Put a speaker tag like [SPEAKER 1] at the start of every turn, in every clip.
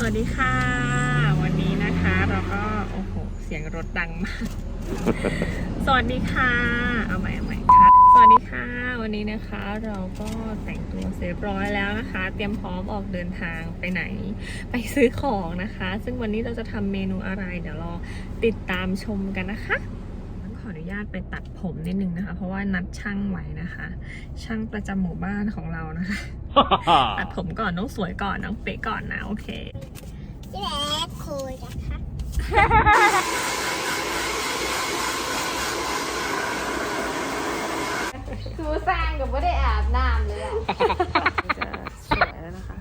[SPEAKER 1] สวัสดีค่ะ วันนี้นะคะเราก็ โอ้โห เสียงรถดังมาก สวัสดีค่ะ เอาใหม่เอาใหม่ค่ะ สวัสดีค่ะ วันนี้นะคะเราก็แต่งตัวเสร็จเรียบร้อยแล้วนะคะ เตรียมพร้อมออกเดินทางไปไหน ไปซื้อของนะคะ ซึ่งวันนี้เราจะทำเมนูอะไร เดี๋ยวรอติดตามชมกันนะคะต้องขออนุญาตไปตัดผมนิดนึงนะคะ เพราะว่านัดช่างไว้นะคะ ช่างประจำหมู่บ้านของเรานะคะ ตัดผมก่อนต้องสวยก่อนต้องเป๊ะก่อนนะโอเค
[SPEAKER 2] ชื่อแอดคูลนะคะ
[SPEAKER 3] ซูซานกับไม่ได้อาบน้ำเลยอะ
[SPEAKER 1] จะสวยแล้วนะคะ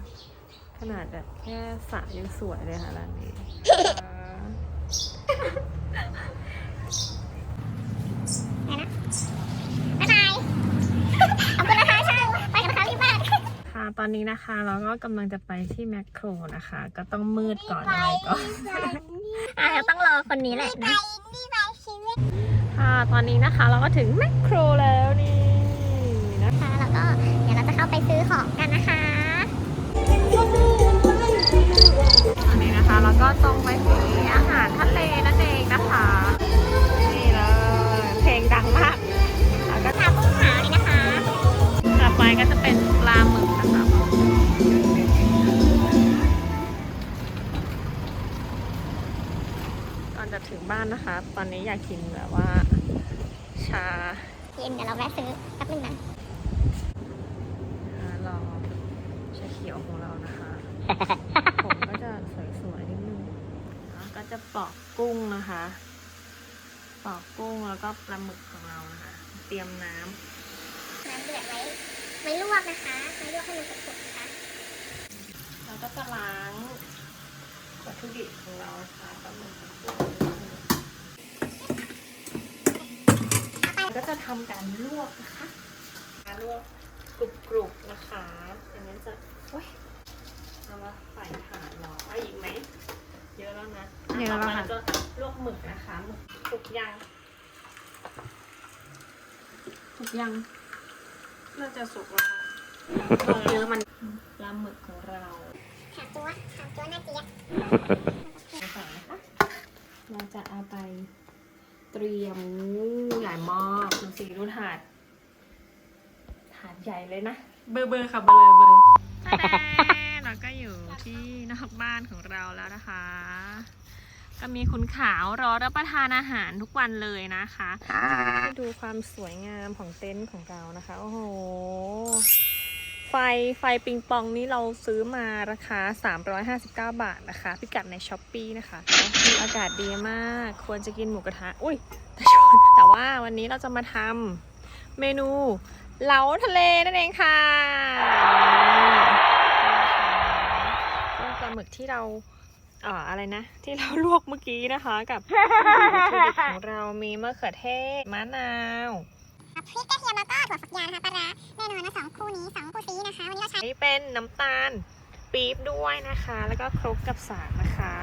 [SPEAKER 1] ขนาดแบบแค่สระยังสวยเลยค่ะร้านนี้
[SPEAKER 2] บ๊ายบาย ขอบคุณนะคะช่างไปกันนะคะรีบมาก
[SPEAKER 1] ค่ะต อนนี้นะคะ เราก็กำลังจะไปที่แมคโครนะคะ ก็ต้องมืดก่อนอะไรก่อน
[SPEAKER 2] อะเราต้องรอคนนี้แหละนะรีบไปชีวิต
[SPEAKER 1] ค่ะตอนนี้นะคะเราก็ถึงแมคโครแล้วนี่นะ
[SPEAKER 2] ค่ะแล้วก็เดี๋ยวเราจะเข้าไปซื้อของกันนะคะ
[SPEAKER 1] ตอนนี้นะคะเราก็ตรงไปที่ อนจะถึงบ้านนะคะ ตอนนี้อยากกินแบบว่า ชา
[SPEAKER 2] เย็นเดี๋ยวเราแวะซื้อแป๊บนึงนะ
[SPEAKER 1] ชาลองชาเขียวของเรานะคะ ผมก็จะสวยๆนิดนึงแล้วก็จะปอกกุ้งนะคะ ปอกกุ้งแล้วก็ปลาหมึกของเรานะคะ เตรียมน้ำ
[SPEAKER 2] น้ำเดือดไว้ไว้ลวกนะคะไว้ลวกให้มันสุกๆนะคะ
[SPEAKER 1] เราก็จะล้าง วัตถุดิบของเราค่ะปลาหมึกกับกุ้งก็จะทำการลวกนะคะลวกกรุบๆนะคะอันนี้จะโอ้ยเอามาใส่ถาดรอเอาอีกไหมเยอะแล้วนะ
[SPEAKER 3] เยอะแล้วค่ะ
[SPEAKER 1] ต่ไปเราจะลวกหมึกนะคะหมึกสุกยังสุกยังน่าจะสุกแล้วเนื้อมันปลาหมึกของเรา
[SPEAKER 2] ถามตัวถามตัวน่าเกลียด
[SPEAKER 1] ใส่นะคะเราจะเอาไปเตรียมงูใหญ่มากดูสิดูถาดถาดใหญ่เลยนะ
[SPEAKER 3] เบอร์เบอร์ค่ะเบอร์เบอร์
[SPEAKER 1] เราก็อยู่ที่นอกบ้านของเราแล้วนะคะ ก็มีคุณขาวรอรับประทานอาหารทุกวันเลยนะคะให้ดูความสวยงามของเต็นท์ของเรานะคะ โอ้โห ไฟไฟปิงปองนี้เราซื้อมาราคา 359 บาทนะคะ พิกัดในช้อปปีนะคะอากาศดีมาก ควรจะกินหมูกระทะ อุ้ยแต่ชนแต่ว่าวันนี้เราจะมาทำเมนูเหลาทะเลนั่นเองค่ะปลาหมึกที่เราเอ่ออะไรนะ ที่เราลวกเมื่อกี้นะคะ กับวัตถุดิบของเรามีมะเขือเทศมะนาว
[SPEAKER 2] พริกกระเทียมแล้วก็ถั่วฝักยาวนะคะปลาร้าแน่นอนนะสองคู่นี้สองคู่ซีนะคะวันนี้เราใช้
[SPEAKER 1] นี่เป็นน้ำตาลปี๊บด้วยนะคะ แล้วก็ครกกับสากนะคะ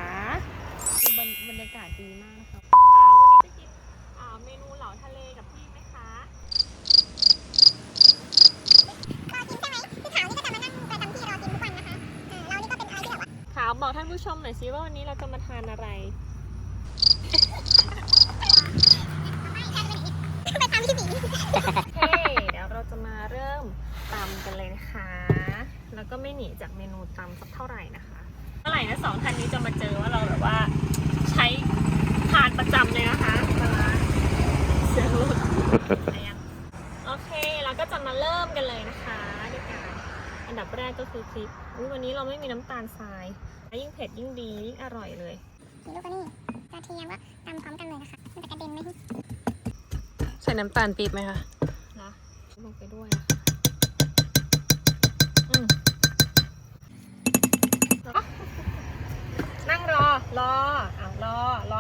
[SPEAKER 1] ดูบรรบรรยากาศดีมากนะคะค่ะวันนี้จะกินอ่าเมนูเหลาทะเลกับพี่ไหมคะ
[SPEAKER 2] รอกินใช่ไหมพี่ขาวนี่ก็จะมานั่งประจำที่รอกินทุกวันนะคะเออเรานี่ก็เป็นอะไรที่แบบว่า
[SPEAKER 1] ขาวบอกท่านผู้ชมหน่อยสิว่าวันนี้เราจะมาทานอะไร
[SPEAKER 2] ไม่ใช่ไปไหนไปตาม ที่สี
[SPEAKER 1] เฮ้เดี๋ยวเราจะมาเริ่มตำกันเลยนะคะ แล้วก็ไม่หนีจากเมนูตำสักเท่าไหร่นะคะเมื่อไหร่นะสองท่านนี้จะมาเจอว่าเราแบบว่าใช้ทานประจำเลยนะคะปลาเสียงหลุดอะไรยังโอเคเราก็จะมาเริ่มกันเลยนะคะด้วยการอันดับแรกก็คือพริกอุ๊ยวันนี้เราไม่มีน้ำตาลทรายยิ่งเผ็ดยิ่งดียิ่งอร่อยเลย
[SPEAKER 2] ลูกก็นี่กระเทียมก็ตำพร้อมกันเลยนะคะมันจะกระเด็นไหม
[SPEAKER 3] ใส่น้ำตาลปี๊บไหมคะ
[SPEAKER 1] นะลงไปด้วยนั่งรอ รออะรอ ร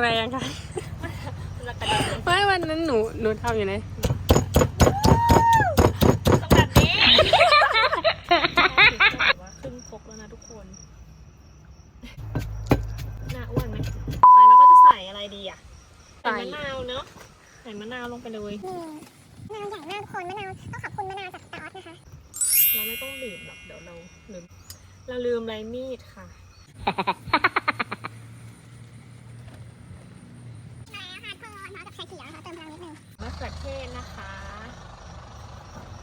[SPEAKER 4] แรงๆค่ะ
[SPEAKER 1] แล้วกระเด็นเลย
[SPEAKER 4] ไม่วันนั้นหนูหนูทำอยู่ไหน
[SPEAKER 1] ต้องแบบนี้ว่าครึ่งครกแล้วนะทุกคนน่าอ้วนไหมไปแล้วก็จะใส่อะไรดีอะใส่มะนาวเนาะใส่มะนาวลงไปเลย
[SPEAKER 2] นี่มะนาวใหญ่มากทุกคนมะนาวต้องขอบคุณมะนาวจากสตาร์ทนะคะ
[SPEAKER 1] เราไม่ต้องบีบหรอกเดี๋ยวเราลืมเราลืมไรมีดค่ะ
[SPEAKER 2] มาแล้วค่ะทุกคนมากับไข่เขียวนะคะเติมพลังนิดนึง
[SPEAKER 1] มะเขือเทศนะคะ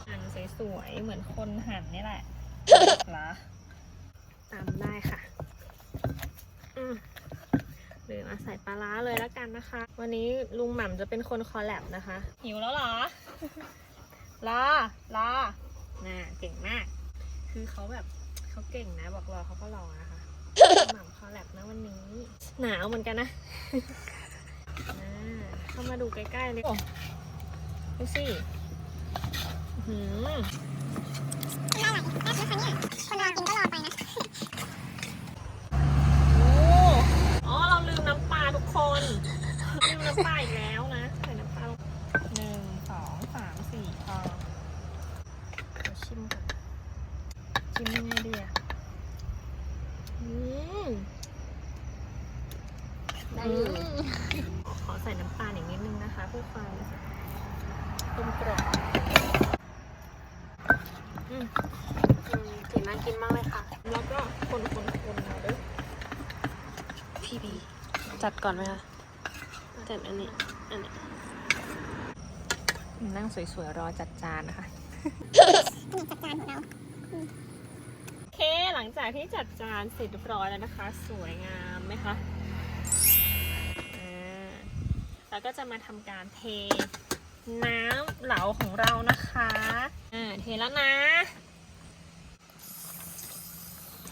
[SPEAKER 1] หั่นสวยๆ เหมือนคนหั่นนี่แหละเหรอตามได้ค่ะ อืมหรือมาใส่ปลา ร้าเลยแล้วกันนะคะ วันนี้ลุงหม่ำจะเป็นคนคอลแลบนะคะ หิวแล้วเหรอ รอ รอน่าเก่งมาก คือเขาแบบเขาเก่งนะ บอกรอเขาก็รอนะคะลุงหม่ำคอลแลบนะวันนี้ หนาวเหมือนกันนะอ่าเข้ามาดูใกล้ๆเลยโอ้ดูสิหือ
[SPEAKER 2] ไหลแป๊บนะคะเนี่ยคนรอกินก็รอไปนะ
[SPEAKER 1] โอ้อ๋อ เราลืมน้ำปลาทุกคน ลืม น้ำปลาอีกแล้วนะใส่น้ำปลาลงหนึ่งสองสามสี่พอเดี๋ยวชิมก่อนชิมยังไงดีอะอืม
[SPEAKER 4] ได้อยู่
[SPEAKER 1] ขอใส่น้ำตาอีกนิดนึงนะคะ เพื่อความกลมกล่อมอืม
[SPEAKER 4] อืมกลิ่นน่ากินมากเลยค่ะ
[SPEAKER 1] แล้วก็คนคนคนเอาด้วย
[SPEAKER 4] พี่บีจัดก่อนไหมคะ จัดอันนี้ อันนี้
[SPEAKER 1] นั่งสวยๆ รอจัดจานนะคะ
[SPEAKER 2] นี่จัดจานของเรา
[SPEAKER 1] โอเค หลังจากที่จัดจานเสร็จเรียบร้อยแล้วนะคะ สวยงามไหมคะอ่าแล้วก็จะมาทำการเทน้ำเหลาของเรานะคะอ่าเทแล้วนะ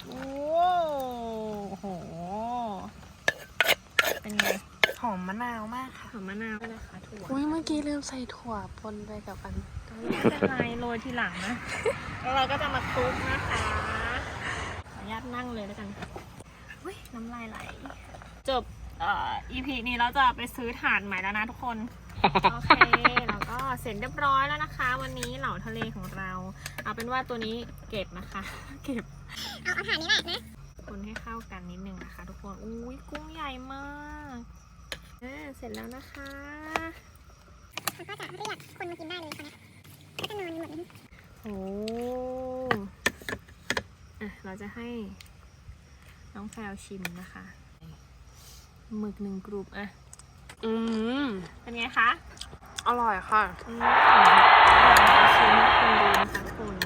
[SPEAKER 1] โอ้โหเป็นไง
[SPEAKER 4] หอมมะนาวมากค่ะ
[SPEAKER 1] หอมมะนาวด้วยนะคะถั่ว
[SPEAKER 4] อุ้ยเมื่อกี้ลืมใส่ถั่วปนไปกับอัน
[SPEAKER 1] ไม่เป็นไรโรยทีหลังนะ แล้วเราก็จะมาคลุกนะคะ ขออนุญาตนั่งเลยแล้วกันอุ้ยน้ำลายไหล จบเอ่อ EP นี้เราจะไปซื้อถ่านใหม่แล้วนะทุกคน โอเค แล้วก็เสร็จเรียบร้อยแล้วนะคะ วันนี้เหล่าทะเลของเรา เอาเป็นว่าตัวนี้เก็บนะคะ เก็บ
[SPEAKER 2] เอาอาหารนี้แหละนะ
[SPEAKER 1] คนให้เข้ากันนิดนึงนะคะ ทุกคน อุ้ยกุ้งใหญ่มาก อ่าเสร็จแล้วนะคะ
[SPEAKER 2] แล้วก็จะเรียกคนมากินได้เลยค่ะนะก็จะนอนหมดเลย
[SPEAKER 1] โอ้อะเราจะให้น้องแพลวชิมนะคะหมึกหนึ่งกรุปอะ
[SPEAKER 4] อืม
[SPEAKER 1] เป็นไงคะ
[SPEAKER 4] อร่อยค่ะ
[SPEAKER 1] อืมชิมให้คุณดูนะคะทุกคน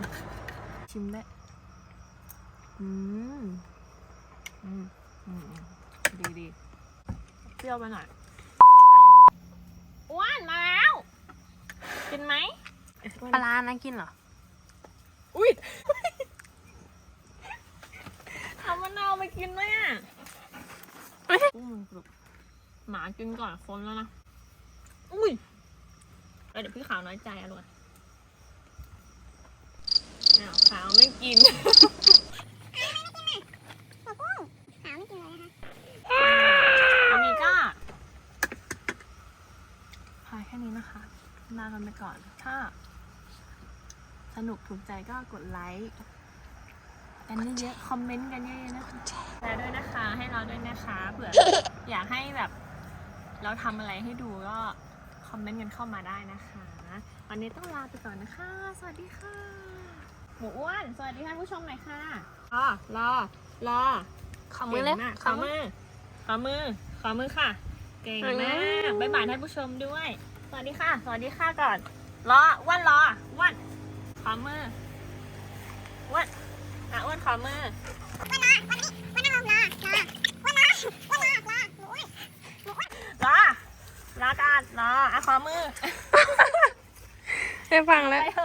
[SPEAKER 1] ชิมได้ อืม อืม อืม ดีดีเปรี้ยวไปหน่อย อ้วนมาแล้ว กินไหม
[SPEAKER 4] ปลาร้านะกินเหรอ
[SPEAKER 1] อุ้ยเอามะนาวไปกินไหมอะกุ้งมันกรุบหมากินก่อนคนแล้วนะ อุ้ยเอ้ยเดี๋ยวพี่ขาวน้อยใจอะลูกอะอ้าวขาวไม่กิน
[SPEAKER 2] หัวกุ้งขาวไม่กินเลยนะคะ
[SPEAKER 1] วันนี้ก็ พายแค่นี้นะคะลากันไปก่อน ถ้า สนุกถูกใจก็กดไลค์กันเยอะๆคอมเมนต์กันเยอะๆนะคะแชร์ด้วยนะคะ ให้เราด้วยนะคะเผื่ออยากให้แบบ เราทำอะไรให้ดูก็คอมเมนต์กันเข้ามาได้นะคะ วันนี้ต้องลาไปก่อนนะคะ สวัสดีค่ะหมูอ้วนสวัสดีท่านผู้ชมหน่อยค่ะรอรอรอ
[SPEAKER 4] ขอมือเลย
[SPEAKER 1] ก่งาก
[SPEAKER 4] ข
[SPEAKER 1] ข
[SPEAKER 4] อ
[SPEAKER 1] อ
[SPEAKER 4] มื
[SPEAKER 1] มื
[SPEAKER 4] อ
[SPEAKER 1] อขอมือขอมือค่ะ เก่งมากบ๊ายบายท่านผู้ชมด้วย สวัสดีค่ะ สวัสดีค่ะก่อนรออ้วนรออ้วนขอมืออ้วนอะอ้วนขอมือ
[SPEAKER 2] วันรอวันนี้วันนั่งรอรอรอวันรอวันรอรอหมูอ้วนหมูอ้วน
[SPEAKER 1] รอรอกันรออะขอมือ
[SPEAKER 4] ได้ฟัง
[SPEAKER 1] แล้ว